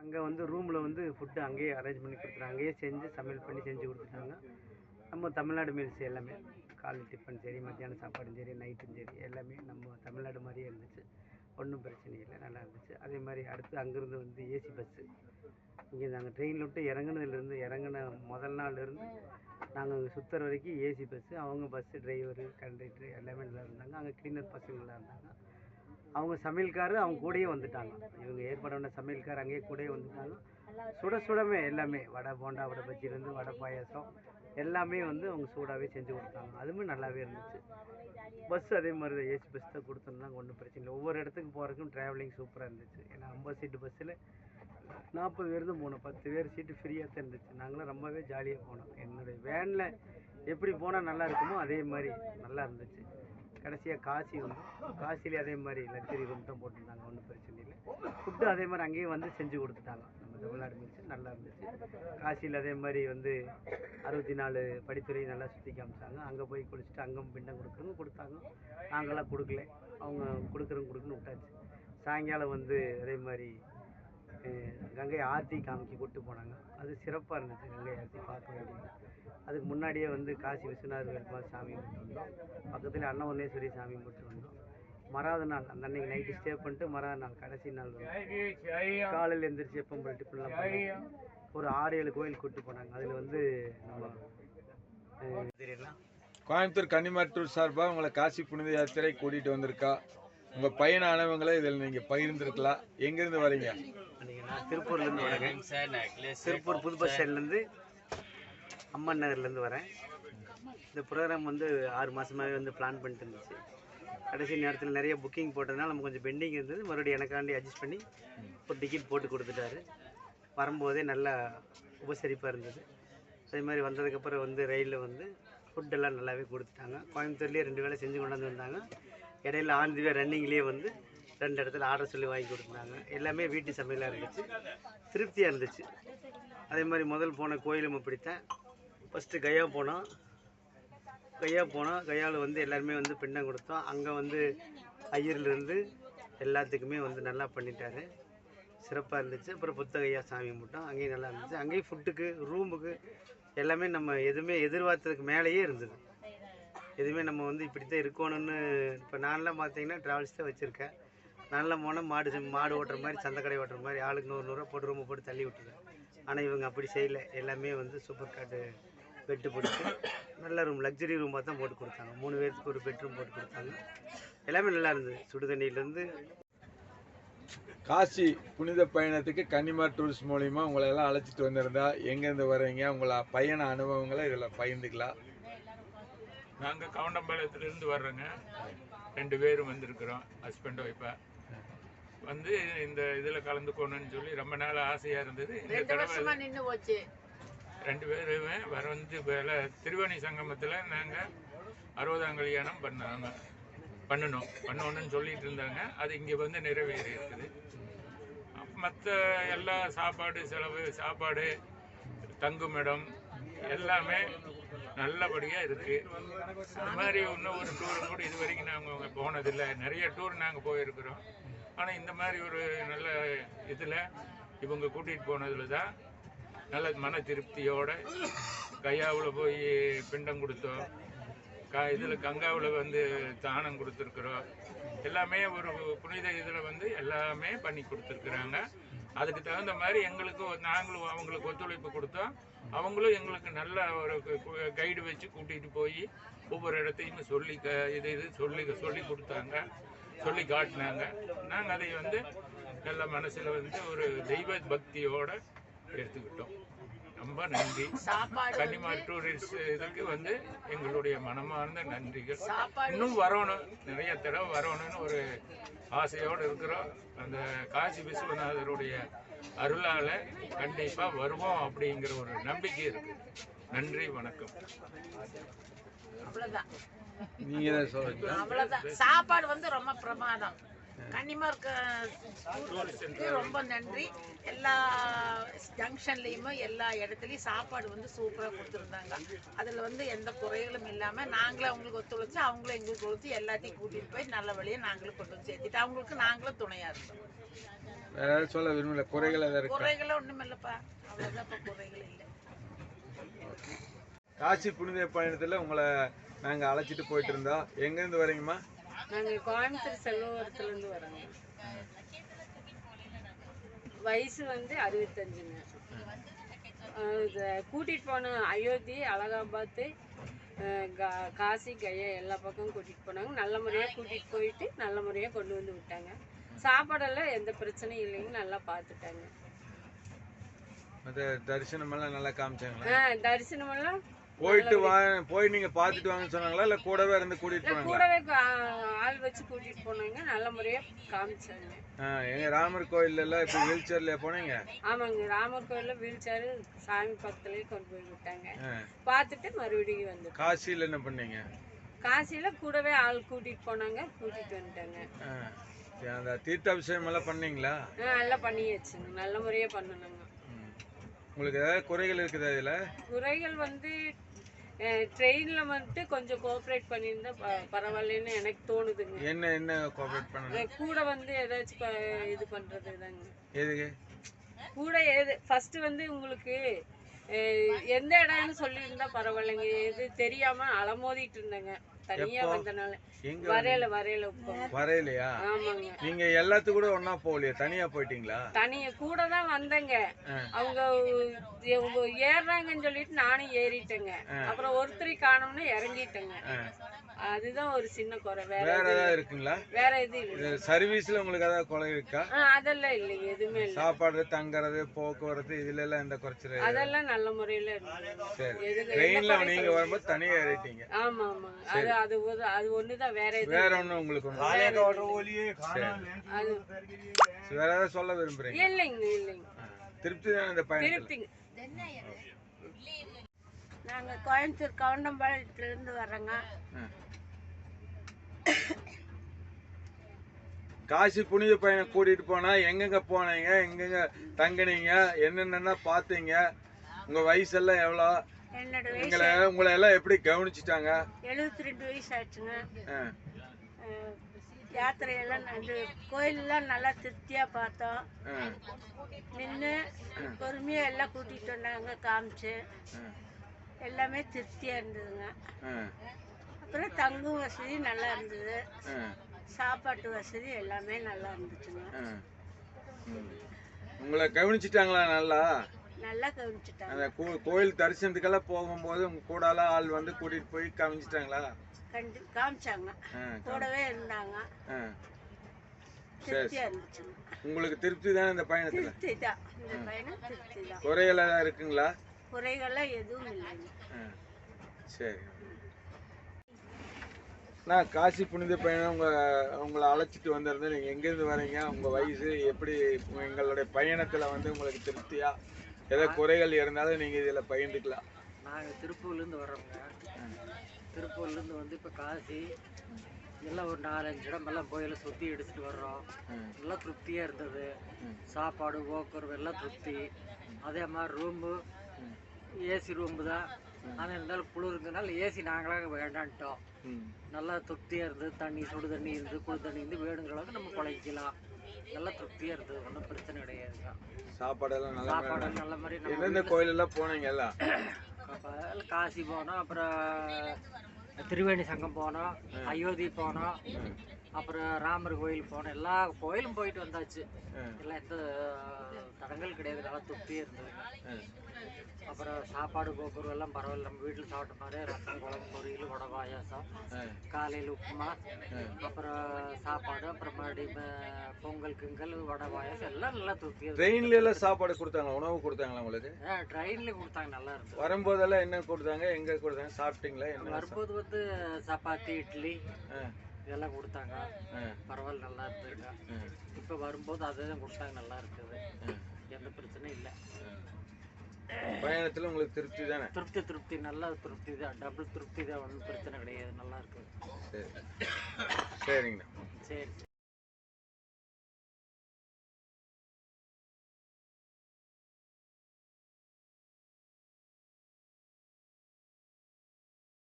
அங்கே வந்து ரூமில் வந்து ஃபுட்டு அங்கேயே அரேஞ்ச் பண்ணி கொடுத்துட்டாங்க அங்கேயே செஞ்சு சமையல் பண்ணி செஞ்சு கொடுத்துட்டாங்க. நம்ம தமிழ்நாடு மீல்ஸ் எல்லாமே காலை டிஃபன் சரி மத்தியானம் சாப்பாடும் சரி நைட்டும் சரி எல்லாமே நம்ம தமிழ்நாடு மாதிரியே இருந்துச்சு. ஒன்றும் பிரச்சனை இல்லை நல்லா இருந்துச்சு. அதே மாதிரி அடுத்து அங்கேருந்து வந்து ஏசி பஸ்ஸு இங்கே நாங்கள் ட்ரெயினில் விட்டு இறங்குனதுலேருந்து இறங்குன முதல் நாள்லேருந்து நாங்கள் அங்கே சுற்றுற வரைக்கும் ஏசி பஸ்ஸு அவங்க பஸ்ஸு டிரைவரு கண்டக்டரு எல்லாமே நல்லா இருந்தாங்க. அங்கே கிளீனர் பசங்க நல்லா இருந்தாங்க. அவங்க சமையல்காரர் அவங்க கூடயே வந்துட்டாங்க. இவங்க ஏற்பாடு பண்ண சமையல்கார் அங்கேயே கூடயே வந்துட்டாங்க. சுட சுடமே எல்லாமே. வடை போண்டா வடை பஜ்ஜிலேருந்து வடை பாயாசம் எல்லாமே வந்து அவங்க சூடாகவே செஞ்சு கொடுத்தாங்க. அதுவுமே நல்லாவே இருந்துச்சு. பஸ் அதே மாதிரி தான் ஏசி பஸ் தான் கொடுத்துருந்தாங்க ஒன்றும் பிரச்சனை இல்லை. ஒவ்வொரு இடத்துக்கு போகிறதுக்கும் ட்ராவலிங் சூப்பராக இருந்துச்சு. ஏன்னா ஐம்பது சீட்டு பஸ்ஸில் நாற்பது பேர் தான் போனோம் பத்து பேர் சீட்டு ஃப்ரீயாக தான் இருந்துச்சு. நாங்களாம் ரொம்பவே ஜாலியாக போனோம். என்னுடைய வேனில் எப்படி போனால் நல்லா இருக்குமோ அதே மாதிரி நல்லா இருந்துச்சு. கடைசியாக காசி வந்து காசிலே அதே மாதிரி லக்ஸரி ரூம் தான் போட்டிருந்தாங்க ஒன்றும் பிரச்சனை இல்லை. ஃபுட்டு அதே மாதிரி அங்கேயும் வந்து செஞ்சு கொடுத்துட்டாங்க. நம்ம தமிழ்நாடு மீல்ஸ் நல்லா இருந்துச்சு. காசியில் அதே மாதிரி வந்து அறுபத்தி நாலு படித்துறையை நல்லா சுற்றி காமிச்சாங்க. அங்கே போய் குளிச்சுட்டு அங்கே பிண்டம் கொடுக்குறவங்க கொடுத்தாங்க. நாங்களாம் கொடுக்கல. அவங்க கொடுக்குறவங்க கொடுக்குன்னு விட்டாச்சு. சாயங்காலம் வந்து அதே மாதிரி கங்கை ஆர்த்தி காமிக்க கூப்பிட்டு போனாங்க. அது சிறப்பாக இருந்துச்சு கங்கை ஆர்த்தி பார்க்க வேண்டியது. அதுக்கு முன்னாடியே வந்து காசி விஸ்வநாத பெருமாள் சாமி கும்பிட்டு வந்தோம். பக்கத்தில் அன்னவர்ணேஸ்வரி சாமி கும்பிட்டு வந்தோம். மறாத நாள் அந்த அன்னைக்கு நைட்டு ஸ்டே பண்ணிட்டு மறாத நாள் கடைசி நாள் வந்து காலையில் எந்திரிச்சு எப்போ டிஃபன்லாம் ஒரு ஆறு ஏழு கோயில் கூட்டு போனாங்க. அதில் வந்து நம்ம தெரியலாம் கோயம்புத்தூர் கன்னிமாட்டூர் சார்பாக உங்களை காசி புனித யாத்திரை கூட்டிகிட்டு வந்திருக்கா. உங்கள் பயணானவங்களை இதில் நீங்கள் பகிர்ந்துருக்கலாம். எங்கேருந்து வரீங்க? நான் திருப்பூர்லேருந்து வரேங்க திருப்பூர் புது பஸ் ஸ்டாண்ட்லேருந்து அம்மன் நகர்லேருந்து வரேன். இந்த ப்ரோக்ராம் வந்து ஆறு மாதமாகவே வந்து பிளான் பண்ணிட்டு இருந்துச்சு கடைசி நேரத்தில் நிறைய புக்கிங் போட்டதுனால நம்ம கொஞ்சம் பெண்டிங் இருந்தது. மறுபடியும் எனக்காண்டி அட்ஜஸ்ட் பண்ணி ஒரு டிக்கெட் போட்டு கொடுத்துட்டாரு. வரும்போதே நல்லா உபசரிப்பாக இருந்தது. அதே மாதிரி வந்ததுக்கப்புறம் வந்து ரயிலில் வந்து ஃபுட்டெல்லாம் நல்லாவே கொடுத்துட்டாங்க. கோயம்புத்தூர்லேயே ரெண்டு வேளை செஞ்சு கொண்டாந்து வந்தாங்க. இடையில ஆந்திவே ரன்னிங்லேயே வந்து ரெண்டு இடத்துல ஆர்டர் சொல்லி வாங்கி கொடுத்துருந்தாங்க எல்லாமே வீட்டு சமையலாக இருந்துச்சு. திருப்தியாக இருந்துச்சு. அதே மாதிரி முதல் போன கோயிலும் அப்படித்தான். ஃபஸ்ட்டு கயா போனோம் கையா போனோம் கையால் வந்து எல்லாருமே வந்து பின்னம் கொடுத்தோம். அங்கே வந்து ஐயர்லேருந்து எல்லாத்துக்குமே வந்து நல்லா பண்ணிட்டாரு. சிறப்பாக இருந்துச்சு. அப்புறம் புத்தகையா சாமி கும்பிட்டோம் அங்கேயும் நல்லா இருந்துச்சு. அங்கேயும் ஃபுட்டுக்கு ரூமுக்கு எல்லாமே நம்ம எதுவுமே எதிர்பார்த்ததுக்கு மேலேயே இருந்தது. எதுவுமே நம்ம வந்து இப்படி தான் இருக்கணும்னு இப்போ நான்லாம் பார்த்தீங்கன்னா ட்ராவல்ஸ் தான் வச்சுருக்கேன். நான்லாம் போனால் மாடு மாடு ஓட்டுற மாதிரி சந்தக்கடை ஓட்டுற மாதிரி ஆளுக்கு நூறு நூறுரூவா போட்டு ரூமை போட்டு தள்ளி விட்டுருவேன். ஆனால் இவங்க அப்படி செய்யலை. எல்லாமே வந்து சூப்பர் காட்டு பெட்டு போட்டு நல்ல ரூம் லக்ஸரி ரூமாக தான் போட்டு கொடுத்தாங்க. மூணு பேருக்கு ஒரு பெட்ரூம் போட்டு கொடுத்தாங்க. எல்லாமே நல்லா இருந்தது. சுடு தண்ணியிலேருந்து காசி புனித பயணத்துக்கு கன்னிமா டூரிஸ்ட் மூலிமா உங்களை எல்லாம் அழைச்சிட்டு வந்திருந்தா எங்கேருந்து வரீங்க உங்களை பயண அனுபவங்களை இதில் பகிர்ந்துக்கலாம். நாங்கள் கவுண்டம்பாளையத்துலேருந்து வர்றோங்க. ரெண்டு பேரும் வந்திருக்கிறோம் ஹஸ்பண்ட் ஒய்ஃபா வந்து இந்த இதில் கலந்துக்கணும்னு சொல்லி ரொம்ப நாள் ஆசையாக இருந்தது. இந்த தடவை ரெண்டு பேருமே வர வந்து வேலை திருவணி சங்கமத்தில் நாங்கள் அறுபதாம் கல்யாணம் பண்ணாங்க. பண்ணணும். பண்ணணும்னு சொல்லிட்டு இருந்தாங்க. அது இங்கே வந்து நிறைவேறி இருக்குது மற்ற எல்லா சாப்பாடு செலவு சாப்பாடு தங்குமிடம் எல்லாமே நல்லபடியாக இருக்குது இந்த மாதிரி இன்னும் ஒரு டூர் கூட இது வரைக்கும் நாங்கள் போனதில்லை. நிறைய டூர் நாங்கள் போயிருக்கிறோம். ஆனால் இந்த மாதிரி ஒரு நல்ல இதில் இவங்க கூட்டிகிட்டு போனதில் தான் நல்ல மன திருப்தியோட கையாவில் போய் பிண்டம் கொடுத்தோம். க இதில் கங்காவில் வந்து தானம் கொடுத்துருக்குறோம். எல்லாமே ஒரு புனித இதில் வந்து எல்லாமே பண்ணி கொடுத்துருக்குறாங்க. அதுக்கு தகுந்த மாதிரி எங்களுக்கு நாங்களும் அவங்களுக்கு ஒத்துழைப்பு கொடுத்தோம். அவங்களும் எங்களுக்கு நல்ல ஒரு கைடு வச்சு கூட்டிகிட்டு போய் ஒவ்வொரு இடத்தையும் சொல்லி க இது இது சொல்லி சொல்லி கொடுத்தாங்க. சொல்லி காட்டினாங்க. நாங்கள் அதை வந்து நல்ல மனசில் வந்து ஒரு தெய்வ பக்தியோட எடுத்துக்கிட்டோம். ரொம்ப நன்றி. சாப்பாடு கன்னிமார் டூரிஸ்ட் இதுக்கு வந்து எங்களுடைய மனமார்ந்த நன்றிகள். இன்னும் வரணும். நிறைய தடவை வரணும்னு ஒரு ஆசையோடு இருக்கிறோம். அந்த காசி விஸ்வநாதருடைய அருளால கண்டிப்பா வருவோம் அப்படிங்கிற ஒரு நம்பிக்கை இருக்கு. நன்றி வணக்கம். அவ்வளவுதான். சாப்பாடு வந்து ரொம்ப பிரமாதம். கன்னிமார்க்கு ரொம்ப நன்றி. எல்லா ஜங்ஷன்லேயுமே எல்லா இடத்துலையும் சாப்பாடு வந்து சூப்பராக கொடுத்துருந்தாங்க. அதில் வந்து எந்த குறைகளும் இல்லாமல் நாங்களும் அவங்களுக்கு ஒத்துழைச்சு அவங்களும் எங்களுக்கு ஒத்துழைச்சு எல்லாத்தையும் கூட்டிகிட்டு போய் நல்ல வழியாக நாங்களும் கொண்டு வந்து சேர்த்துட்டு அவங்களுக்கு நாங்களும் துணையாக இருந்தோம். வேற ஏதாவது சொல்ல விரும்பல? குறைகள் ஏதாவது குறைகளும் ஒண்ணும் இல்லப்பா. அவ்வளவுதான்ப்பா குறைகள் இல்லை. காசி புனித பயணத்துல உங்களை நாங்க அழைச்சிட்டு போயிட்டு இருந்தோம். எங்க இருந்து வரீங்கம்மா? நாங்கள் கோயம்புத்தூர் செல்வபுரத்துலேருந்து வரோங்க. வயசு வந்து அறுபத்தஞ்சுங்க. இது கூட்டிகிட்டு போன அயோத்தி அலகாபாத்து கா- காசி கயா எல்லா பக்கமும் கூட்டிகிட்டு போனாங்க. நல்ல முறையாக கூட்டிகிட்டு போயிட்டு நல்ல முறையாக கொண்டு வந்து விட்டாங்க. சாப்பாடெல்லாம் எந்த பிரச்சனையும் இல்லைங்க நல்லா பார்த்துட்டாங்க மற்ற தரிசனம் எல்லாம் நல்லா காமிச்சாங்களா? ஆ தரிசனமெல்லாம் போயிட்டு வா போய் நீங்க பாத்துட்டு வாங்கன்னு சொன்னாங்களா? இல்ல கூடவே இருந்து கூட்டிட்டு இல்லை போனாங்களா? கூடவே ஆள் வச்சு கூட்டிகிட்டு போனாங்க. நல்ல முறையாக காமிச்சாங்க. எங்க ராமர் கோயில்ல எல்லாம் இப்ப வீல் சேர்ல போனீங்க? ஆமாங்க ராமர் கோயிலில் வீல் சேரு சாமி பக்கத்துலேயே கொண்டு போய் விட்டாங்க. ஆ, பார்த்துட்டு மறுபடியும் வந்து காசியில என்ன பண்ணீங்க? காசியில் கூடவே ஆள் கூட்டிகிட்டு போனாங்க கூட்டிகிட்டு வந்துட்டாங்க. அந்த தீர்த்தாபிஷேகம் எல்லாம் பண்ணீங்களா? ஆ எல்லாம் பண்ணியாச்சுங்க. நல்ல முறையாக பண்ணணுங்க. உங்களுக்கு ஏதாவது குறைகள் இருக்குது அதுல குறைகள் வந்து ட்ரெயினில் வந்துட்டு கொஞ்சம் கோஆப்ரேட் பண்ணியிருந்தா பரவாயில்லைன்னு எனக்கு தோணுதுங்க. என்ன என்ன கோஆபரேட் அஹ் கூட வந்து ஏதாச்சும் இது பண்ணுறது தாங்க. எதுக்கு? கூட எது ஃபஸ்ட்டு வந்து உங்களுக்கு எந்த இடம்னு சொல்லியிருந்தா பரவாயில்லைங்க. எது தெரியாமல் அலமோதிட்டு இருந்தேங்க. எப்போ? வந்தனால. வரையில வரையில வரையிலையா? நீங்க எல்லாத்து கூட ஒண்ணா போகலையா? தனியா போயிட்டீங்களா? தனிய கூட தான் வந்தேங்க. அவங்க ஏறுறாங்கன்னு சொல்லிட்டு நானும் ஏறிட்டேங்க. அப்புறம் ஒருத்தரை காணோம்னு இறங்கிட்டேங்க. அதுதான் ஒரு சின்ன குறை. வேற வேற ஏதாவது இல்ல. இருக்குங்களா? வேற எதுவும் இல்லை. சர்வீஸ்ல உங்களுக்கு ஏதாவது குறை இருக்கா? ஆ அதெல்லாம் இல்லைங்க எதுவுமே இல்லை. சாப்பாடு தங்குறது போக்குவரத்து இதுல எல்லாம் எந்த குறைச்சல் அதெல்லாம் நல்ல முறையில இருந்தது சரி. எதுக்கு ட்ரெயின்ல நீங்க வரும்போது தனியா ஏறிட்டீங்க. ஆமா ஆமா. அது அது ஒரு அது ஒண்ணுதான். வேற எதுவும் வேற ஒண்ணும் உங்களுக்கு சரி. அது வேற ஏதாவது சொல்ல விரும்புறீங்க இல்லைங்க இல்லைங்க. திருப்தி தானே இந்த பயணத்துல? திருப்திங்க. நாங்க கோயம்புத்தூர் கவுண்டம்பாளையத்துல இருந்து வர்றோங்க. ஆ. காசி புனித பயணம் கூட்டிட்டு போனா எங்கெங்க போனீங்க எங்கெங்க தங்குனீங்க என்னென்ன பார்த்தீங்க? உங்க வயசெல்லாம் எவ்வளோ? வயசு உங்களை உங்களை எல்லாம் எப்படி கவனிச்சிட்டாங்க? எழுபத்தி ரெண்டு வயசு ஆச்சுங்க. யாத்திரையெல்லாம் நன்று கோயிலெல்லாம் நல்லா திருப்தியா பார்த்தோம். நின்று பொறுமையா எல்லாம் கூட்டிட்டு வந்தாங்க காமிச்சு. எல்லாமே திருப்தியா இருந்ததுங்க. அப்புறம் தங்கும் வசதி நல்லா இருந்தது. சாப்பாட்டு வசதி எல்லாமே நல்லா இருந்துச்சுங்க. உங்களை கவனிச்சிட்டாங்களா நல்லா? நல்லா கவனிச்சுட்டாங்க. அந்த கோயில் தரிசனத்துக்கெல்லாம் போகும்போது உங்க கூடாலாம் ஆள் வந்து கூட்டிட்டு போய் கவனிச்சிட்டாங்களா கண்டு காமிச்சாங்க. கூடவே இருந்தாங்க. உங்களுக்கு திருப்தி தானே இந்த பயணத்துல? திருப்தி தான். இந்த பயணம் திருப்தி தான். குறைகள் இருக்குங்களா? குறைகள்லாம் எதுவும் இல்லைங்க. சரி. நான் காசி புனித பயணம் உங்க உங்களை அழைச்சிட்டு வந்திருந்தேன் நீங்க எங்கேருந்து வரீங்க? உங்க வயசு எப்படி எங்களுடைய பயணத்துல வந்து உங்களுக்கு திருப்தியா? ஏதோ குறைகள் இருந்தாலும் நீங்க இதுல பகிர்ந்துக்கலாம். நாங்கள் திருப்பூர்லேருந்து வர்றோங்க. திருப்பூர்லேருந்து வந்து இப்போ காசி எல்லாம் ஒரு நாலஞ்சு இடமெல்லாம் கோயிலை சுற்றி எடுத்துகிட்டு வர்றோம். நல்லா திருப்தியாக இருந்தது. சாப்பாடு போக்குவரத்து எல்லாம் திருப்தி. அதே மாதிரி ரூம்பு ஏசி ரூம்பு தான் ஆனால் இருந்தாலும் குளிருங்கனால ஏசி நாங்களாக வேண்டான்ட்டோம். நல்லா திருப்தியாக இருந்தது தண்ணி சுடு தண்ணி இருந்து குளிர் தண்ணி இருந்து வேணுங்கிற அளவுக்கு நம்ம குழைக்கலாம் நல்லா திருப்தியாக இருந்தது ஒன்றும் பிரச்சனை கிடையாதுங்க சாப்பாடெல்லாம் நல்லா சாப்பாடு நல்ல மாதிரி எந்தெந்த கோயில் எல்லாம் போனீங்க எல்லாம்? காசி போனோம் அப்புறம் திருவேணி சங்கம் போனோம் அயோத்தி போனோம். அப்புறம் ராமர் கோயில் போனோம் எல்லா கோயிலும் போயிட்டு வந்தாச்சு. எல்லாம் எந்த தடங்கள் கிடையாது. நல்லா திருப்தியாக இருந்ததுங்க ம். அப்புறம் சாப்பாடு போக்குவரத்து எல்லாம் பரவாயில்ல. நம்ம வீட்டில் சாப்பிட்ட மாதிரியே ரசம் குழம்பு பொரியல் வடை பாயாசம். காலையில் உப்புமா. அப்புறம் சாப்பாடு அப்புறம் மறுபடியும் பொங்கல் கிங்கல் வடை பாயாசம் எல்லாம் நல்லா திருப்தியாக ட்ரெயின்ல எல்லாம் சாப்பாடு கொடுத்தாங்க உணவு கொடுத்தாங்களா உங்களுக்கு? ட்ரெயினில் கொடுத்தாங்க. நல்லா இருந்தது. வரும்போதெல்லாம் என்ன கொடுத்தாங்க? எங்க கொடுத்தாங்க? சாப்பிட்டீங்களா? என்ன வரும்போது வந்து சப்பாத்தி இட்லி. இதெல்லாம் கொடுத்தாங்க. பரவாயில்ல நல்லா இருந்ததுங்க ஆ, இப்போ வரும்போது அதே தான் கொடுத்தாங்க நல்லா இருக்குது. எந்த பிரச்சனையும் இல்லை. பயணத்துல உங்களுக்கு திருப்தி தானே? திருப்தி திருப்தி. நல்லா திருப்தி தான். டபுள் திருப்தி தான். ஒன்றும் பிரச்சனை கிடையாது. நல்லா இருக்குது. சரி. சரிங்கண்ணா. சரி.